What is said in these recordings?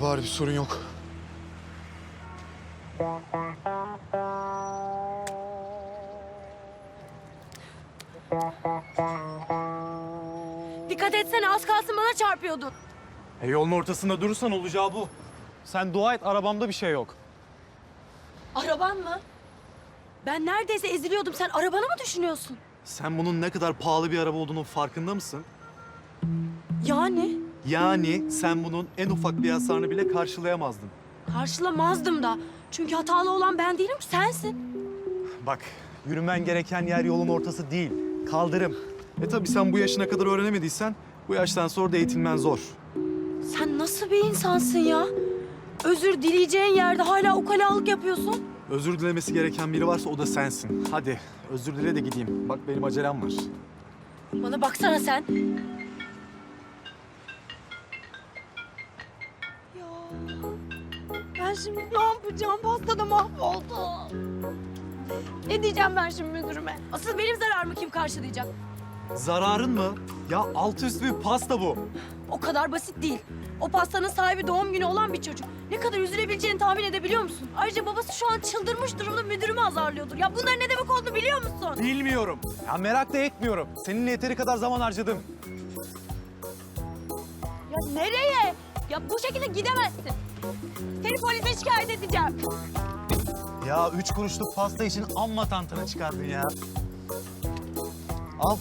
bari bir sorun yok. Dikkat etsene az kalsın bana çarpıyordun. E yolun ortasında durursan olacağı bu. Sen dua et arabamda bir şey yok. Araban mı? Ben neredeyse eziliyordum. Sen arabanı mı düşünüyorsun? Sen bunun ne kadar pahalı bir araba olduğunun farkında mısın? Yani Yani sen bunun en ufak bir hasarını bile karşılayamazdın. karşılamazdım da. Çünkü hatalı olan ben değilim ki sensin. Bak, yürümen gereken yer yolun ortası değil, kaldırım. E tabii sen bu yaşına kadar öğrenemediysen bu yaştan sonra da eğitilmen zor. Sen nasıl bir insansın ya? Özür dileyeceğin yerde hala ukalalık yapıyorsun. Özür dilemesi gereken biri varsa o da sensin. Hadi özür dile de gideyim. Bak benim acelem var. Bana baksana sen. şimdi ne yapacağım? Pastada mahvoldu. Ne diyeceğim ben şimdi müdürüme? Asıl benim zararımı kim karşılayacak? Zararın mı? Ya altı üstü bir pasta bu. O kadar basit değil. O pastanın sahibi doğum günü olan bir çocuk. Ne kadar üzülebileceğini tahmin edebiliyor musun? Ayrıca babası şu an çıldırmış durumda müdürümü azarlıyordur. Ya bunların ne demek olduğunu biliyor musun? Bilmiyorum. Ya merak da etmiyorum. Seninle yeteri kadar zaman harcadım. Ya nereye? Ya bu şekilde gidemezsin. Seni polise şikayet edeceğim. Ya üç kuruşluk pasta için amma tantana çıkardın ya. Al.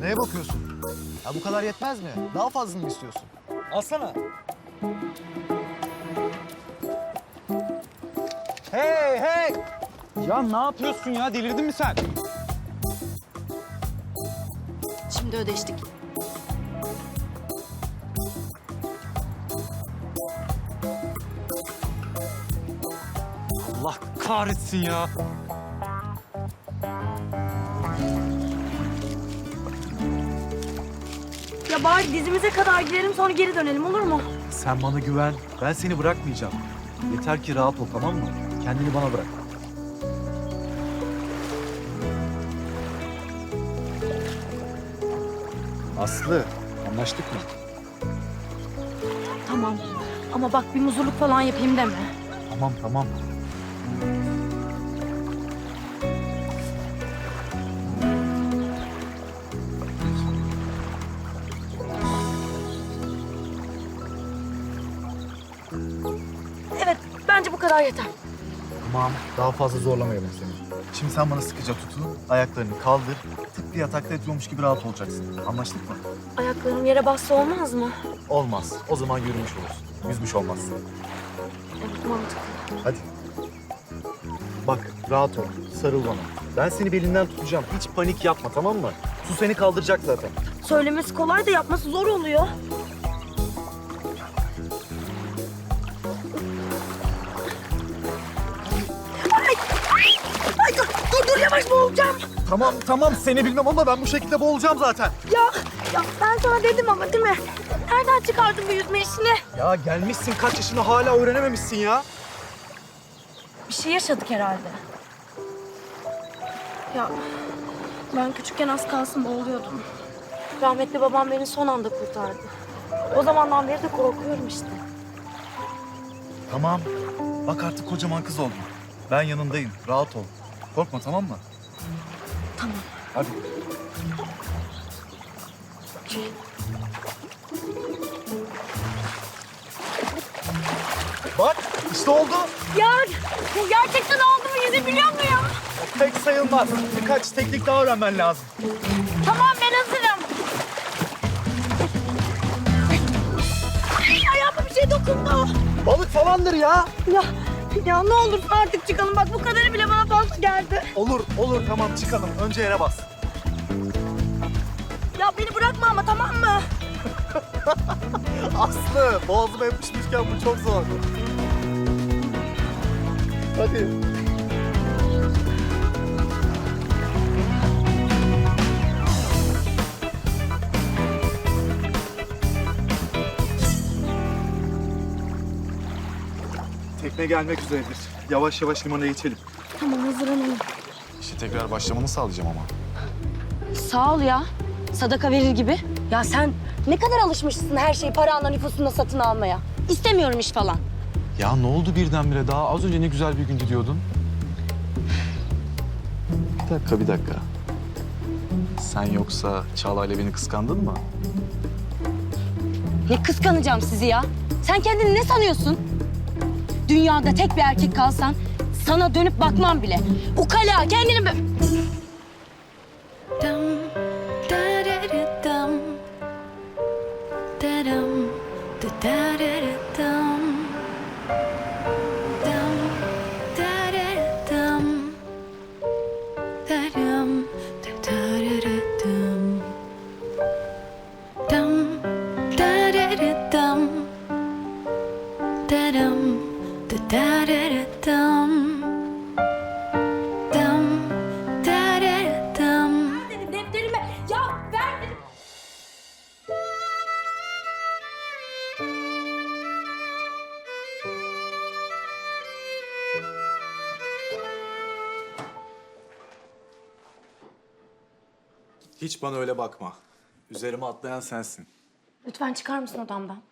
Neye bakıyorsun? Ya bu kadar yetmez mi? Daha fazlasını mı istiyorsun? Alsana. Hey hey! Ya ne yapıyorsun ya? Delirdin mi sen? Şimdi ödeştik. Kahretsin ya. Ya bari dizimize kadar gidelim sonra geri dönelim olur mu? Sen bana güven. Ben seni bırakmayacağım. Yeter ki rahat ol tamam mı? Kendini bana bırak. Aslı, anlaştık mı? Tamam. Ama bak bir muzurluk falan yapayım deme. Tamam tamam. Evet bence bu kadar yeter. Tamam. Daha fazla zorlamayalım seni. Şimdi sen bana sıkıca tutun, ayaklarını kaldır. Tıpkı yatakta yatıyormuş gibi rahat olacaksın. Anlaştık mı? Ayaklarım yere bassa olmaz mı? Olmaz. O zaman yürümüş olursun. Yüzmüş olmazsın. Evet mantıklı. Hadi. Bak, rahat ol. Sarıl bana. Ben seni belinden tutacağım. Hiç panik yapma, tamam mı? Su seni kaldıracak zaten. Söylemesi kolay da yapması zor oluyor. Ay, ay, ay, dur, dur, dur yavaş boğulacağım. Tamam, tamam. Seni bilmem ama ben bu şekilde boğulacağım zaten. Ya, ya ben sana dedim ama değil mi? Nereden çıkardın bu yüzme işini? Ya gelmişsin kaç yaşında hala öğrenememişsin ya. Bir şey yaşadık herhalde. Ya ben küçükken az kalsın boğuluyordum. Rahmetli babam beni son anda kurtardı. O zamandan beri de korkuyorum işte. Tamam. Bak artık kocaman kız oldun. Ben yanındayım. Rahat ol. Korkma tamam mı? Tamam. Hadi. Bak işte oldu. Ya bu gerçekten oldu mu yüzebiliyor muyum? Pek sayılmaz. Birkaç teknik daha öğrenmen lazım. Tamam ben hazırım. Ay, ayağıma bir şey dokundu. Balık falandır ya. Ya, ya ne olur artık çıkalım. Bak bu kadarı bile bana fazla geldi. Olur olur tamam çıkalım. Önce yere bas. Ya beni bırakma ama tamam mı? Aslı boğazıma yapışmışken bu çok zor. Hadi. Tekne gelmek üzeredir. Yavaş yavaş limana geçelim. Tamam hazırlanalım. İşte tekrar başlamanı sağlayacağım ama. Sağ ol ya. Sadaka verir gibi. Ya sen Ne kadar alışmışsın her şeyi paranla nüfusunda satın almaya. İstemiyorum iş falan. Ya ne oldu birdenbire? Daha az önce ne güzel bir gündü diyordun. Bir dakika, bir dakika. Sen yoksa Çağla'yla beni kıskandın mı? Ne kıskanacağım sizi ya? Sen kendini ne sanıyorsun? Dünyada tek bir erkek kalsan sana dönüp bakmam bile. Ukala kendini... Hiç bana öyle bakma. Üzerime atlayan sensin. Lütfen çıkar mısın odamdan?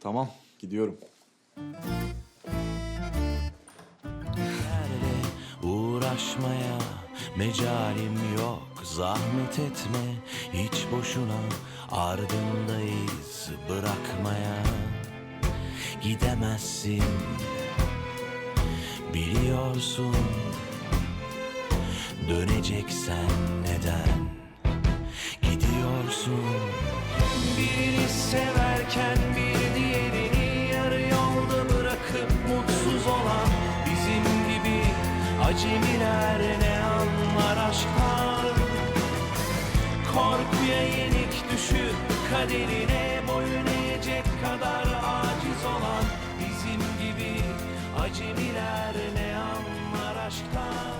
Tamam, gidiyorum. Uğraşmaya mecalim yok Zahmet etme hiç boşuna Ardındayız bırakmaya Gidemezsin Biliyorsun Döneceksen neden Gidiyorsun Birini severken bir diğerini yarı yolda bırakıp mutsuz olan bizim gibi acemiler ne anlar aşktan? Korkuya yenik düşüp kaderine boyun eğecek kadar aciz olan bizim gibi acemiler ne anlar aşktan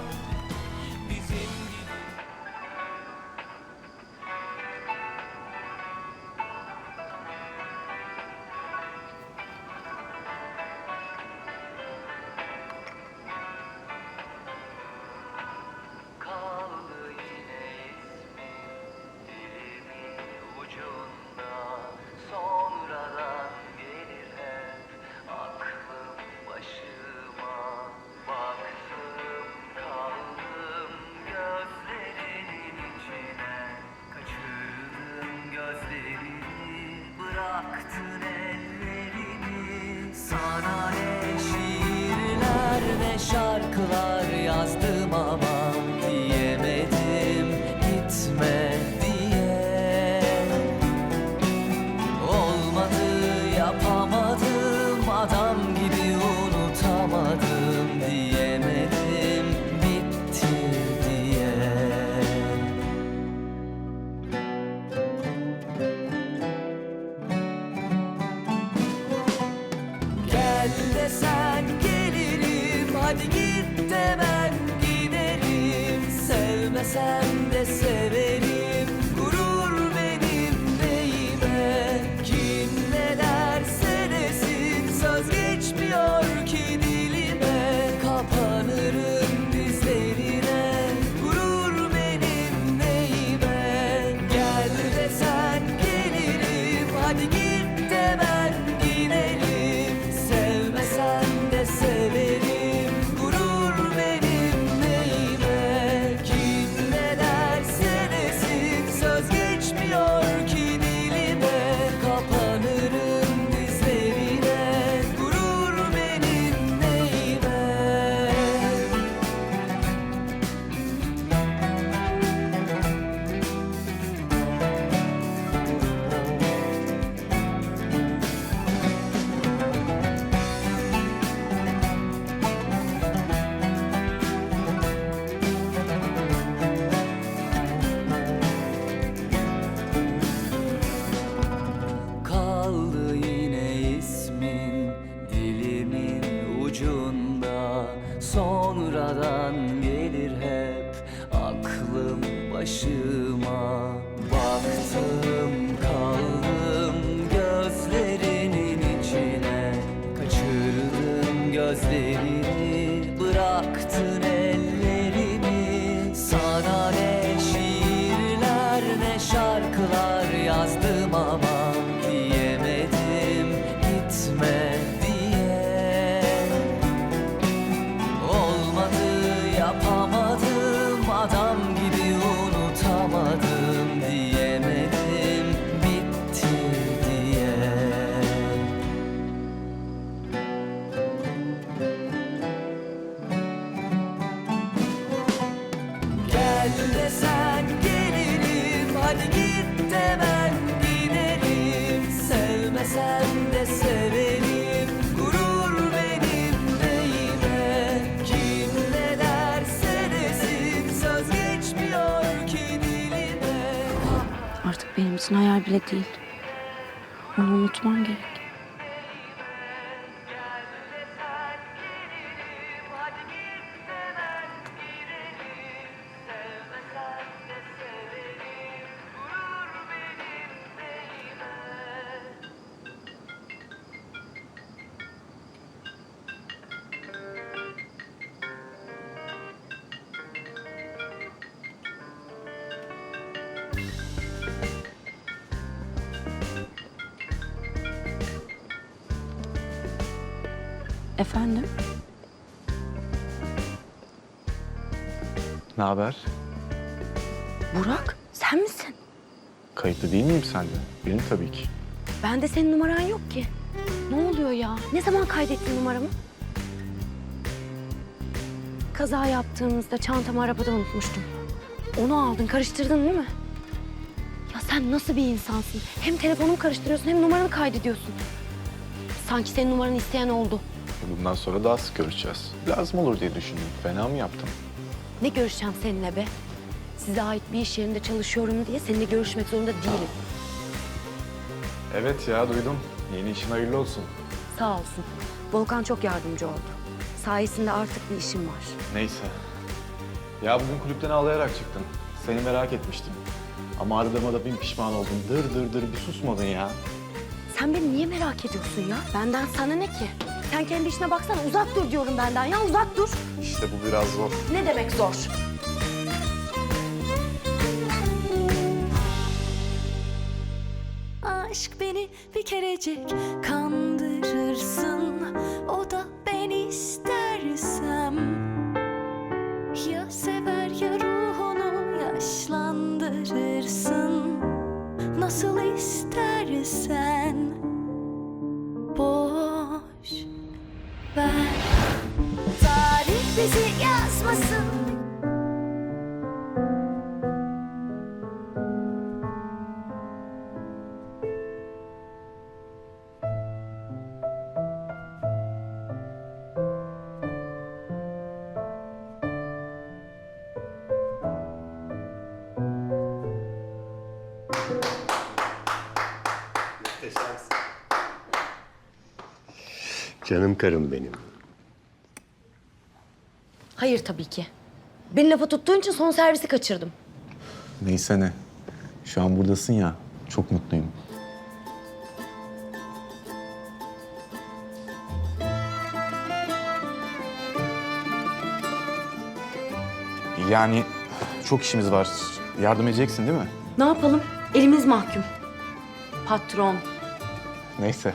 benim için hayal bile değil. Onu unutmam gerek. Efendim? Ne haber? Burak, sen misin? Kayıtlı değil miyim sende? Benim tabii ki. Bende senin numaran yok ki. Ne oluyor ya? Ne zaman kaydettin numaramı? Kaza yaptığımızda çantamı arabada unutmuştum. Onu aldın, karıştırdın değil mi? Ya sen nasıl bir insansın? Hem telefonumu karıştırıyorsun hem numaranı kaydediyorsun. Sanki senin numaranı isteyen oldu. Bundan sonra daha sık görüşeceğiz. Lazım olur diye düşündüm. Fena mı yaptım? Ne görüşeceğim seninle be? Size ait bir iş yerinde çalışıyorum diye seninle görüşmek zorunda değilim. Evet ya duydum. Yeni işin hayırlı olsun. Sağ olsun. Volkan çok yardımcı oldu. Sayesinde artık bir işim var. Neyse. Ya bugün kulüpten ağlayarak çıktın. Seni merak etmiştim. Ama aradığıma da bin pişman oldum. Dır dır dır bir susmadın ya. Sen beni niye merak ediyorsun ya? Benden sana ne ki? Sen kendi işine baksana. Uzak dur diyorum benden ya. Uzak dur. İşte bu biraz zor. Ne demek zor? Aşk beni bir kerecik kandırırsın O da ben istersem Canım karım benim. Hayır tabii ki. Beni lafa tuttuğun için son servisi kaçırdım. Neyse ne. Şu an buradasın ya. Çok mutluyum. Yani çok işimiz var. Yardım edeceksin değil mi? Ne yapalım? Elimiz mahkum. Patron. Neyse.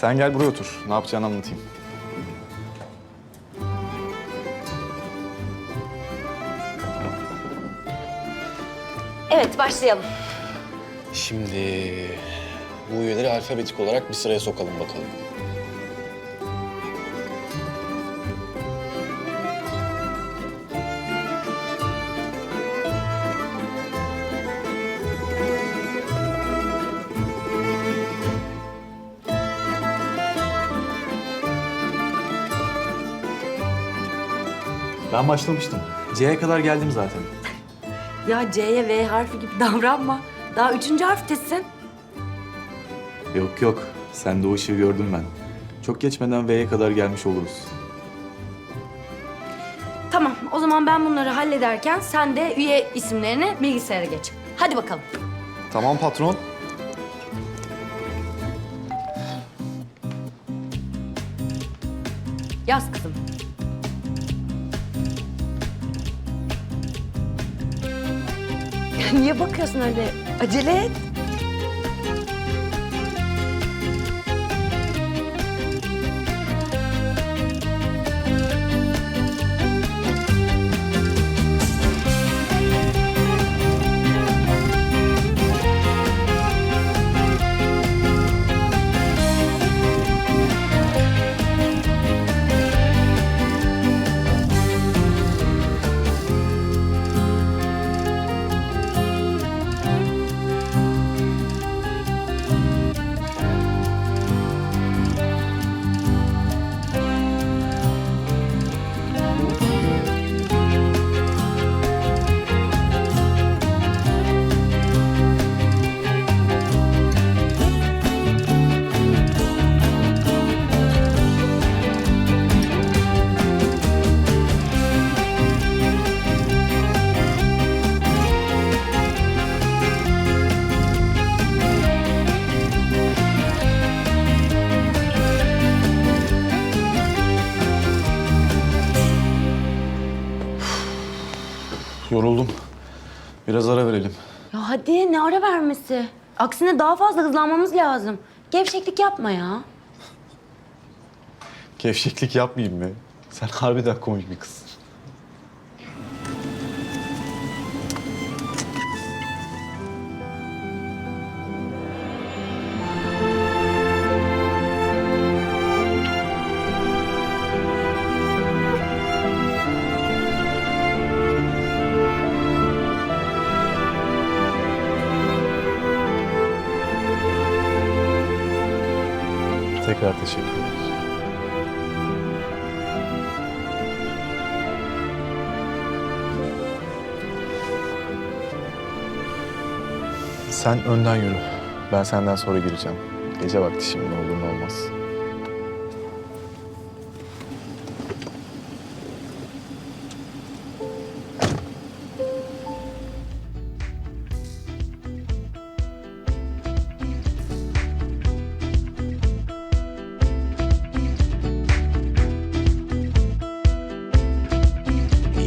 Sen gel buraya otur. Ne yapacağını anlatayım. Evet başlayalım. Şimdi bu üyeleri alfabetik olarak bir sıraya sokalım bakalım. Ben başlamıştım. C'ye kadar geldim zaten. Ya C'ye V harfi gibi davranma. Daha üçüncü harftesin. Yok yok. Sen de o ışığı gördüm ben. Çok geçmeden V'ye kadar gelmiş oluruz. Tamam o zaman ben bunları hallederken sen de üye isimlerini bilgisayara geç. Hadi bakalım. Tamam patron. Yaz kızım. Niye bakıyorsun öyle? Acele et. Yoruldum. Biraz ara verelim. Ya hadi ne ara vermesi? Aksine daha fazla hızlanmamız lazım. Gevşeklik yapma ya. Gevşeklik yapmayayım be. Sen harbiden komik bir kızsın. Tekrar teşekkür ederiz. Sen önden yürü. Ben senden sonra gireceğim. Gece vakti şimdi ne olur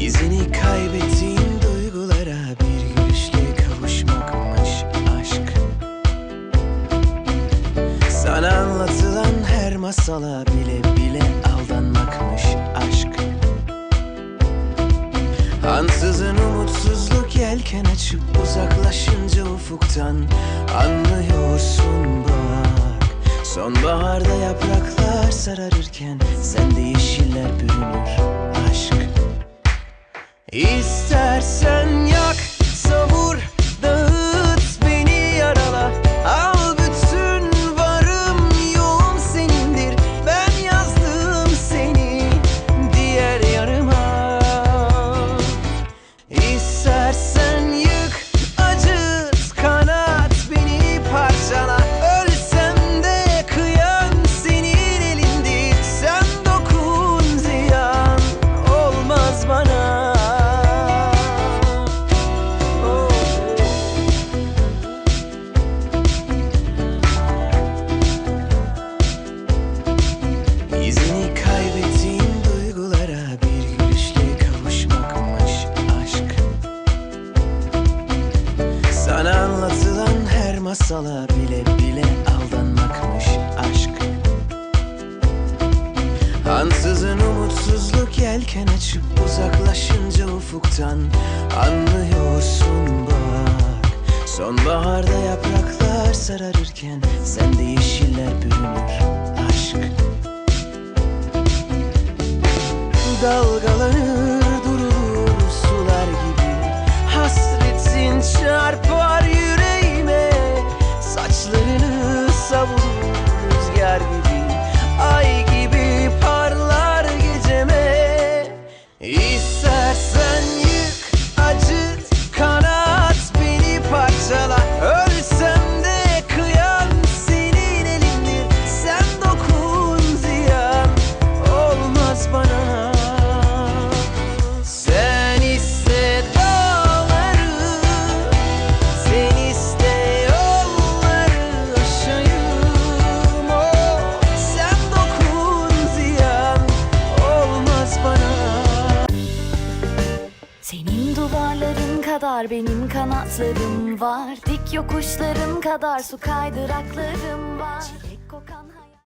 İzini kaybettiğim duygulara bir gülüşle kavuşmakmış aşk. Sana anlatılan her masala bile bile aldanmakmış aşk. Ansızın umutsuzluk yelken açıp uzaklaşınca ufuktan Anlıyorsun bak. Sonbaharda yapraklar sararırken Sende yeşiller bürünür aşk İstersen yak, masala bile bile aldanmakmış aşk. Ansızın umutsuzluk yelken açıp uzaklaşınca ufuktan Anlıyorsun bak. Sonbaharda yapraklar sararırken Sende yeşiller bürünür aşk. Dalgalanır durur sular gibi. Hasretin çarpar İstersen yokuşların kadar su kaydıraklarım var